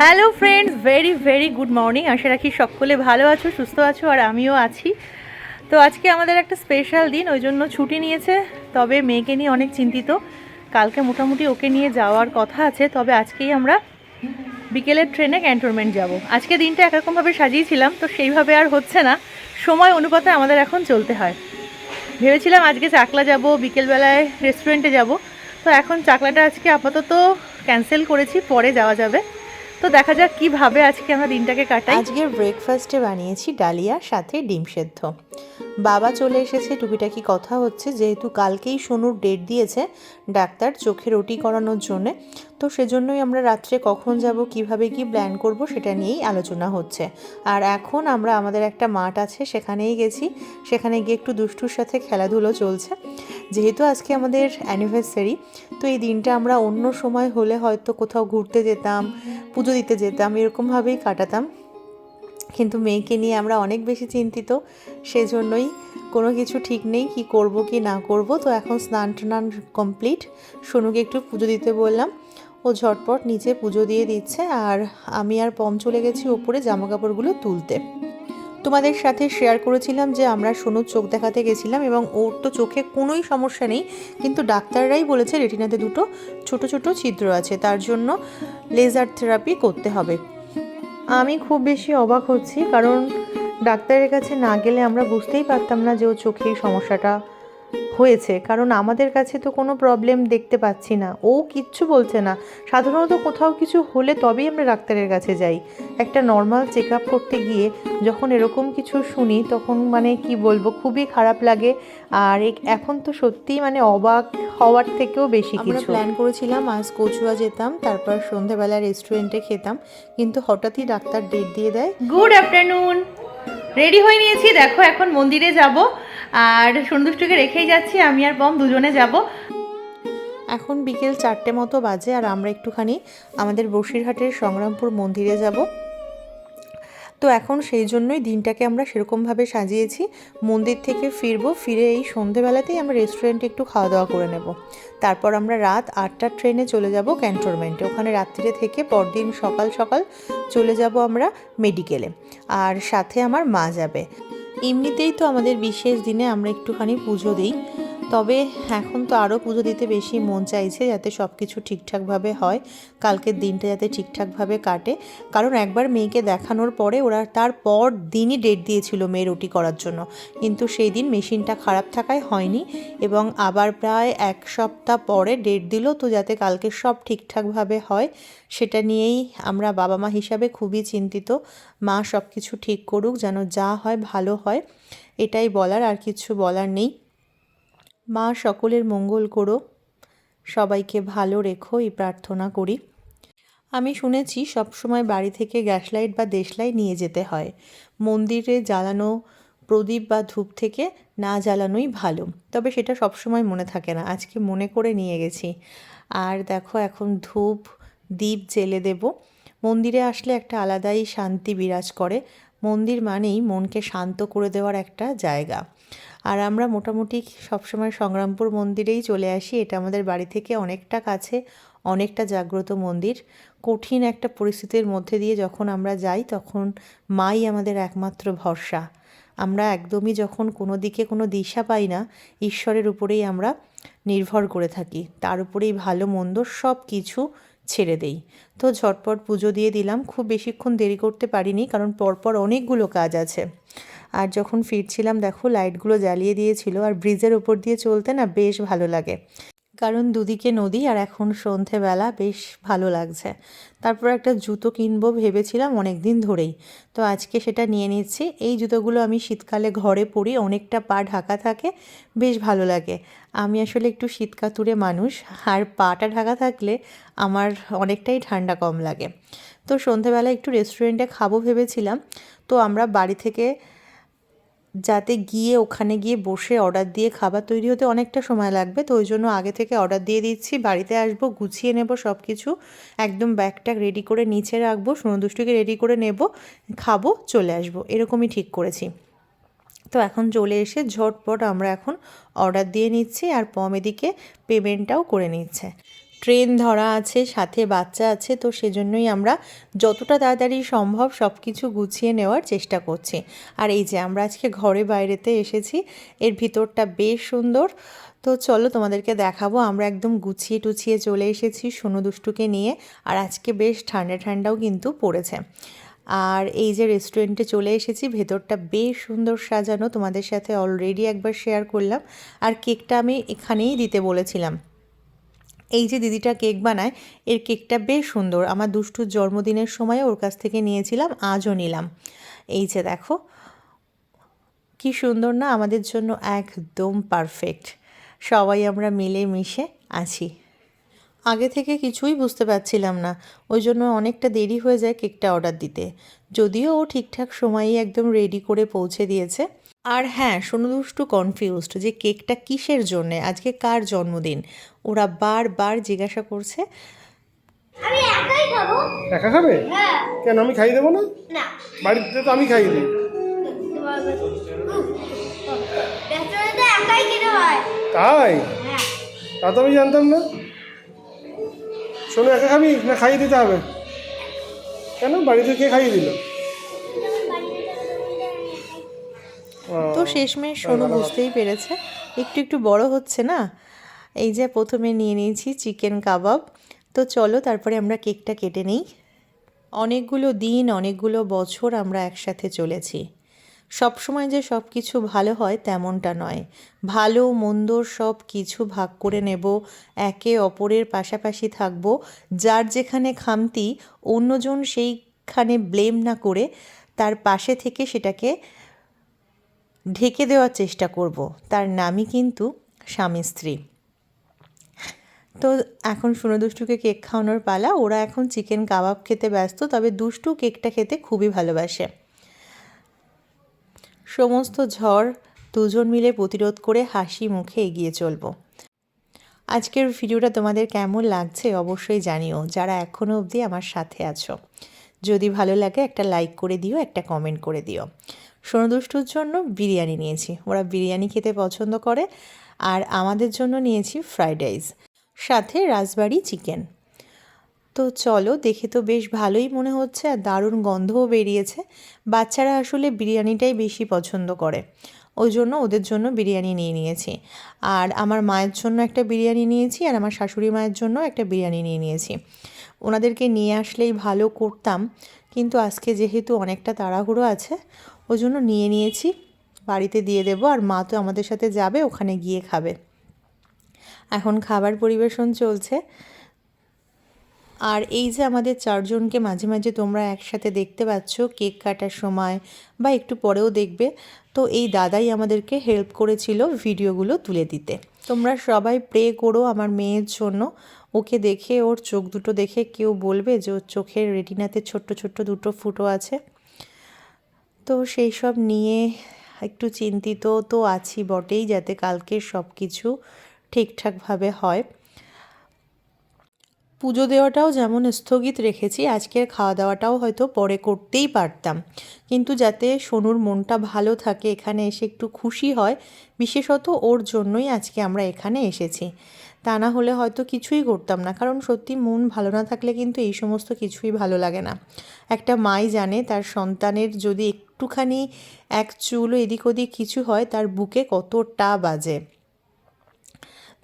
Hello friends very very good morning আশা রাখি সকলে ভালো আছো, সুস্থ আছো, আর আমিও আছি। তো আজকে আমাদের একটা স্পেশাল দিন, ওই জন্য ছুটি নিয়েছে, তবে মেয়েকে নিয়ে অনেক চিন্তিত। কালকে মোটামুটি ওকে নিয়ে যাওয়ার কথা আছে, তবে আজকেই আমরা বিকেলের ট্রেনে ক্যান্টনমেন্ট যাব। আজকে দিনটা একরকমভাবে সাজিয়েছিলাম, তো সেইভাবে আর হচ্ছে না। সময় অনুপাতে আমাদের এখন চলতে হয়। ভেবেছিলাম আজকে চাকলা যাব, বিকেলবেলায় রেস্টুরেন্টে যাব। তো এখন চাকলাটা আজকে আপাতত ক্যান্সেল করেছি, পরে যাওয়া যাবে। তো দেখা যাক কীভাবে আজকে আমরা দিনটাকে কাটাই। আজকে ব্রেকফাস্টে বানিয়েছি ডালিয়া, সাথে ডিম সেদ্ধ। বাবা চলে এসেছে, টুকিটাকি কথা হচ্ছে, যেহেতু কালকেই সোনুর ডেট দিয়েছে ডাক্তার চোখের ওটি করানোর জন্যে, তো সেজন্যই আমরা রাত্রে কখন যাব, কীভাবে কি প্ল্যান করব সেটা নিয়েই আলোচনা হচ্ছে। আর এখন আমরা, আমাদের একটা মাঠ আছে, সেখানেই গেছি, সেখানে গিয়ে একটু দুষ্টুর সাথে খেলাধুলো চলছে। যেহেতু আজকে আমাদের অ্যানিভার্সারি তো এই দিনটা আমরা অন্য সময় হলে হয়তো কোথাও ঘুরতে যেতাম, পুজো দিতে যেতাম, এরকমভাবেই কাটাতাম। কিন্তু মেয়েকে নিয়ে আমরা অনেক বেশি চিন্তিত, সেজন্যই কোনো কিছু ঠিক নেই, কি করব, কি না করব। তো এখন স্নান টান কমপ্লিট সোনুকে একটু পুজো দিতে বললাম। ও ঝটপট নিচে পুজো দিয়ে দিচ্ছে আর আমি আর পম চলে গেছি ওপরে জামা কাপড়গুলো তুলতে। তোমাদের সাথে শেয়ার করেছিলাম যে আমরা সোনুর চোখ দেখাতে গেছিলাম এবং ওর তো চোখে কোনোই সমস্যা নেই, কিন্তু ডাক্তাররাই বলেছে রেটিনাতে দুটো ছোট ছোট ছিদ্র আছে, তার জন্য লেজার থেরাপি করতে হবে। আমি খুব বেশি অবাক হচ্ছি, কারণ ডাক্তারের কাছে না গেলে আমরা বুঝতেই পারতাম না যে ও চোখে সমস্যাটা হয়েছে কারণ আমাদের কাছে তো কোনো প্রবলেম দেখতে পাচ্ছি না। ও কিচ্ছু বলছে না। সাধারণত কোথাও কিছু হলে তবেই আমরা ডাক্তারের কাছে যাই। একটা নর্মাল চেক আপ করতে গিয়ে যখন এরকম কিছু শুনি তখন মানে কি বলব খুবই খারাপ লাগে। আর এখন তো সত্যিই মানে অবাক হওয়ার থেকেও বেশি কিছু। প্ল্যান করেছিলাম আজ কচুয়া যেতাম তারপর সন্ধেবেলা রেস্টুরেন্টে খেতাম। কিন্তু হঠাৎই ডাক্তার ডেট দিয়ে দেয়। গুড আফটারনুন রেডি হয়ে নিয়েছি দেখো এখন মন্দিরে যাব। আর সন্তুষ্টকে রেখেই যাচ্ছি, আমি আর পম দুজনে যাব। এখন বিকেল চারটে মতো বাজে আর আমরা একটুখানি আমাদের বসিরহাটের সংগ্রামপুর মন্দিরে যাব। তো এখন সেই জন্যই দিনটাকে আমরা সেরকমভাবে সাজিয়েছি। মন্দির থেকে ফিরবো, ফিরে এই সন্ধেবেলাতেই আমরা রেস্টুরেন্টে একটু খাওয়া দাওয়া করে নেব। তারপর আমরা রাত আটটার ট্রেনে চলে যাব ক্যান্টনমেন্টে ওখানে রাত্রিরে থেকে পরদিন সকাল সকাল চলে যাব আমরা মেডিকেলে আর সাথে আমার মা যাবে। এমনিতেই তো আমাদের বিশেষ দিনে আমরা একটুখানি পুজো দিই। তবে এখন তো আরও পুজো দিতে বেশি মন চাইছে যাতে সব কিছু ঠিকঠাকভাবে হয়। কালকের দিনটা যাতে ঠিকঠাকভাবে কাটে। কারণ একবার মেয়েকে দেখানোর পরে ওরা তার পর দিনই ডেট দিয়েছিল মেয়ে রুটি করার জন্য। কিন্তু সেই দিন মেশিনটা খারাপ থাকায় হয়নি এবং আবার প্রায় এক সপ্তাহ পরে ডেট দিল। তো যাতে কালকে সব ঠিকঠাকভাবে হয়, সেটা নিয়েই আমরা বাবা মা হিসাবে খুবই চিন্তিত। মা সব কিছু ঠিক করুক যেন যা হয় ভালো হয়, এটাই বলার। আর কিছু বলার নেই। মা সকলের মঙ্গল করো। সবাইকে ভালো রেখো, এই প্রার্থনা করি। আমি শুনেছি সবসময় বাড়ি থেকে গ্যাস লাইট বা দেশলাই নিয়ে যেতে হয়। মন্দিরে জ্বালানো প্রদীপ বা ধূপ থেকে না জ্বালানোই ভালো। তবে সেটা সবসময় মনে থাকে না। আজকে মনে করে নিয়ে গেছি। আর দেখো, এখন ধূপ দ্বীপ জেলে দেব। মন্দিরে আসলে একটা আলাদাই শান্তি বিরাজ করে। মন্দির মানেই মনকে শান্ত করে দেওয়ার একটা জায়গা। আর আমরা মোটামুটি সবসময় সংগ্রামপুর মন্দিরেই চলে আসি। এটা আমাদের বাড়ি থেকে অনেকটা কাছে, অনেকটা জাগ্রত মন্দির। কঠিন একটা পরিস্থিতির মধ্যে দিয়ে যখন আমরা যাই, তখন মাই আমাদের একমাত্র ভরসা। আমরা একদমই যখন কোনো দিকে কোনো দিশা পাই না, ঈশ্বরের উপরেই আমরা নির্ভর করে থাকি। তার উপরেই ভালো মন্দ সব কিছু ছেড়ে দেই। তো ঝটপট পুজো দিয়ে দিলাম। খুব বেশিক্ষণ দেরি করতে পারিনি, কারণ পরপর অনেকগুলো কাজ আছে। আর যখন ফিরছিলাম, দেখো, লাইটগুলো জ্বালিয়ে দিয়েছিল আর ব্রিজের ওপর দিয়ে চলতে না বেশ ভালো লাগে। কারণ দুদিকে নদী আর এখন সন্ধেবেলা বেশ ভালো লাগছে। তারপর একটা জুতো কিনবো ভেবেছিলাম অনেক দিন ধরেই। তো আজকে সেটা নিয়ে নিচ্ছি। এই জুতোগুলো আমি শীতকালে ঘরে পরি, অনেকটা পা ঢাকা থাকে, বেশ ভালো লাগে। আমি আসলে একটু শীতকাতুরে মানুষ, আর পাটা ঢাকা থাকলে আমার অনেকটাই ঠান্ডা কম লাগে। তো সন্ধেবেলা একটু রেস্টুরেন্টে খাব ভেবেছিলাম। তো আমরা বাড়ি থেকে যাতে গিয়ে ওখানে গিয়ে বসে অর্ডার দিয়ে খাবার তৈরি হতে অনেকটা সময় লাগবে। তো ওই জন্য আগে থেকে অর্ডার দিয়ে দিচ্ছি। বাড়িতে আসব, গুছিয়ে নেব সব কিছু একদম ব্যাগটা রেডি করে নিচে রাখব সোনদুষ্টুকে রেডি করে নেব, খাব, চলে আসব। এরকমই ঠিক করেছি। তো এখন চলে এসে ঝটপট আমরা এখন অর্ডার দিয়ে নিচ্ছি আর পম এদিকে পেমেন্টটাও করে নিচ্ছে। ট্রেন ধরা আছে, সাথে বাচ্চা আছে, তো সেজন্যই আমরা যতটা তাড়াতাড়ি সম্ভব সব কিছু গুছিয়ে নেওয়ার চেষ্টা করছি। আর এই যে আমরা আজকে ঘরে বাইরেতে এসেছি, এর ভিতরটা বেশ সুন্দর। তো চলো তোমাদেরকে দেখাবো, আমরা একদম গুছিয়ে টুছিয়ে চলে এসেছি সোনু দুষ্টুকে নিয়ে, আর আজকে বেশ ঠান্ডা ঠান্ডাও কিন্তু পড়েছে। আর এই যে রেস্টুরেন্টে চলে এসেছি, ভেতরটা বেশ সুন্দর সাজানো, তোমাদের সাথে অলরেডি একবার শেয়ার করলাম। আর কেকটা আমি এখানেই দিতে বলেছিলাম। এই যে দিদিটা কেক বানায়, এর কেকটা বেশ সুন্দর। আমার দুষ্টুর জন্মদিনের সময় ওর কাছ থেকে নিয়েছিলাম, আজও নিলাম। এই যে দেখো, কি সুন্দর না, আমাদের জন্য একদম পারফেক্ট। সবাই আমরা মিলে মিশে আছি। আগে থেকে কিছুই বুঝতে পারছিলাম না, ওই জন্য অনেকটা দেরি হয়ে যায় কেকটা অর্ডার দিতে। যদিও ও ঠিকঠাক সময়েই একদম রেডি করে পৌঁছে দিয়েছে। আর হ্যাঁ দুষ্টু কনফিউজড যে কেকটা কিসের জন্যে আজকে কার জন্মদিন? ওরা বারবার জিজ্ঞাসা করছে। আমি একাই খাব। একা খাবে? হ্যাঁ। কেন আমি খাইয়ে দেবো না? না। বাড়িতে তো আমি খাইয়ে দিই। তাই? হ্যাঁ। তা তো আমি জানতাম না। শোনো একা খাবি? না খাইয়ে দিতে হবে? কেন? বাড়িতে কে খাইয়ে দিল? তো শেষমেশ সোনু বুঝতেই পেরেছে। একটু একটু বড় হচ্ছে না? এই যে প্রথমে নিয়ে নিয়েছি চিকেন কাবাব। তো চলো তারপরে আমরা কেকটা কেটে নিই। অনেকগুলো দিন অনেকগুলো বছর আমরা একসাথে চলেছি। সব সময় যে সব কিছু ভালো হয় তেমনটা নয়। ভালো মন্দ সব কিছু ভাগ করে নেব একে অপরের পাশাপাশি থাকব। যার যেখানে খামতি অন্যজন সেইখানে ব্লেম না করে তার পাশে থেকে সেটাকে ঢেকে দেওয়ার চেষ্টা করব। তার নামই কিন্তু স্বামী স্ত্রী। তো এখন শুনো দুষ্টুকে কেক খাওয়ানোর পালা। ওরা এখন চিকেন কাবাব খেতে ব্যস্ত, তবে দুষ্টু কেকটা খেতে খুবই ভালোবাসে। সমস্ত ঝড় দুজন মিলে প্রতিরোধ করে হাসি মুখে এগিয়ে চলবো। আজকের ভিডিওটা তোমাদের কেমন লাগছে অবশ্যই জানিও, যারা এখনও অবধি আমার সাথে আছো। যদি ভালো লাগে একটা লাইক করে দিও, একটা কমেন্ট করে দিও। সোনদুষ্টুর জন্য বিরিয়ানি নিয়েছি। ওরা বিরিয়ানি খেতে পছন্দ করে। আর আমাদের জন্য নিয়েছি ফ্রাইড রাইস, সাথে রাজবাড়ি চিকেন। তো চলো, দেখে তো বেশ ভালোই মনে হচ্ছে আর দারুণ গন্ধও বেরিয়েছে। বাচ্চারা আসলে বিরিয়ানিটাই বেশি পছন্দ করে। ওই জন্য ওদের জন্য বিরিয়ানি নিয়ে নিয়েছি। আর আমার মায়ের জন্য একটা বিরিয়ানি নিয়েছি আর আমার শাশুড়ি মায়ের জন্য একটা বিরিয়ানি নিয়ে নিয়েছি। ওনাদেরকে নিয়ে আসলেই ভালো করতাম। কিন্তু আজকে যেহেতু অনেকটা তাড়াহুড়ো আছে ওই জন্য নিয়ে নিয়েছি। বাড়িতে দিয়ে দেবো আর মা তো আমাদের সাথে যাবে, ওখানে গিয়ে খাবে। এখন খাবার পরিবেশন চলছে। আর এই যে আমাদের চারজনকে মাঝে মাঝে তোমরা একসাথে দেখতে পাচ্ছ, কেক কাটার সময় বা একটু পরেও দেখবে, তো এই দাদাই আমাদেরকে হেল্প করেছিল ভিডিওগুলো তুলে দিতে। তোমরা সবাই প্রে করো আমার মেয়ের জন্য। ওকে দেখে, ওর চোখ দুটো দেখে কেউ বলবে যে ওর চোখের রেটিনাতে ছোট্ট ছোট্ট দুটো ফুটো আছে। তো সেই সব নিয়ে একটু চিন্তিত তো আছি বটেই যাতে কালকে সব কিছু ঠিকঠাকভাবে হয়। পুজো দেওয়াটাও যেমন স্থগিত রেখেছি, আজকের খাওয়া দাওয়াটাও হয়তো পরে করতেই পারতাম। কিন্তু যাতে সোনুর মনটা ভালো থাকে, এখানে এসে একটু খুশি হয়, বিশেষত ওর জন্যই আজকে আমরা এখানে এসেছি। তা না হলে হয়তো কিছুই করতাম না। কারণ সত্যি মন ভালো না থাকলে কিন্তু এই সমস্ত কিছুই ভালো লাগে না। একটা মাই জানে, তার সন্তানের যদি একটুখানি এক চুলও এদিক ওদিক কিছু হয়, তার বুকে কতটা বাজে।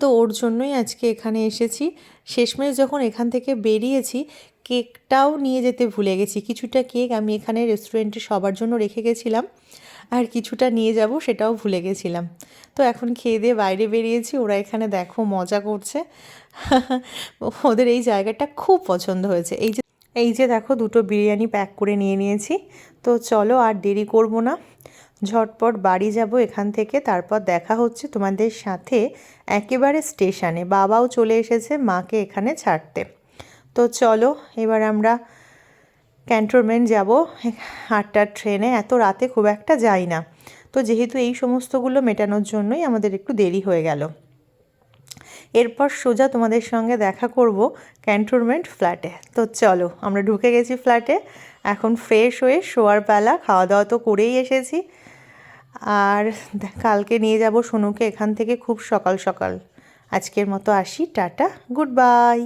তো ওর জন্যই আজকে এখানে এসেছি। শেষমেশ যখন এখান থেকে বেরিয়েছি, কেকটাও নিয়ে যেতে ভুলে গেছি। কিছুটা কেক আমি এখানে রেস্টুরেন্টে সবার জন্য রেখে গেছিলাম। আর কিছুটা নিয়ে যাব সেটাও ভুলে গেছিলাম। তো এখন খেয়ে দিয়ে বাইরে বেরিয়েছি, ওরা এখানে দেখো মজা করছে। ওদের এই জায়গাটা খুব পছন্দ হয়েছে। এই যে এই যে দেখো দুটো বিরিয়ানি প্যাক করে নিয়ে নিয়েছি। তো চলো আর দেরি করব না। ঝটপট বাড়ি যাব এখান থেকে, তারপর দেখা হচ্ছে তোমাদের সাথে একেবারে স্টেশনে। বাবাও চলে এসেছে মাকে এখানে ছাড়তে। তো চলো এবার আমরা ক্যান্টনমেন্ট যাব আটটার ট্রেনে, এত রাতে খুব একটা যাই না। তো যেহেতু এই সমস্তগুলো মেটানোর জন্যই আমাদের একটু দেরি হয়ে গেল। এরপর সোজা তোমাদের সঙ্গে দেখা করব ক্যান্টনমেন্ট ফ্ল্যাটে। তো চলো, আমরা ঢুকে গেছি ফ্ল্যাটে। এখন ফ্রেশ হয়ে শোয়ার পালা খাওয়া দাওয়া তো করেই এসেছি। আর কালকে নিয়ে যাব সোনুকে, এখান থেকে খুব সকাল সকাল। আজকের মতো আসি, টাটা, গুড বাই।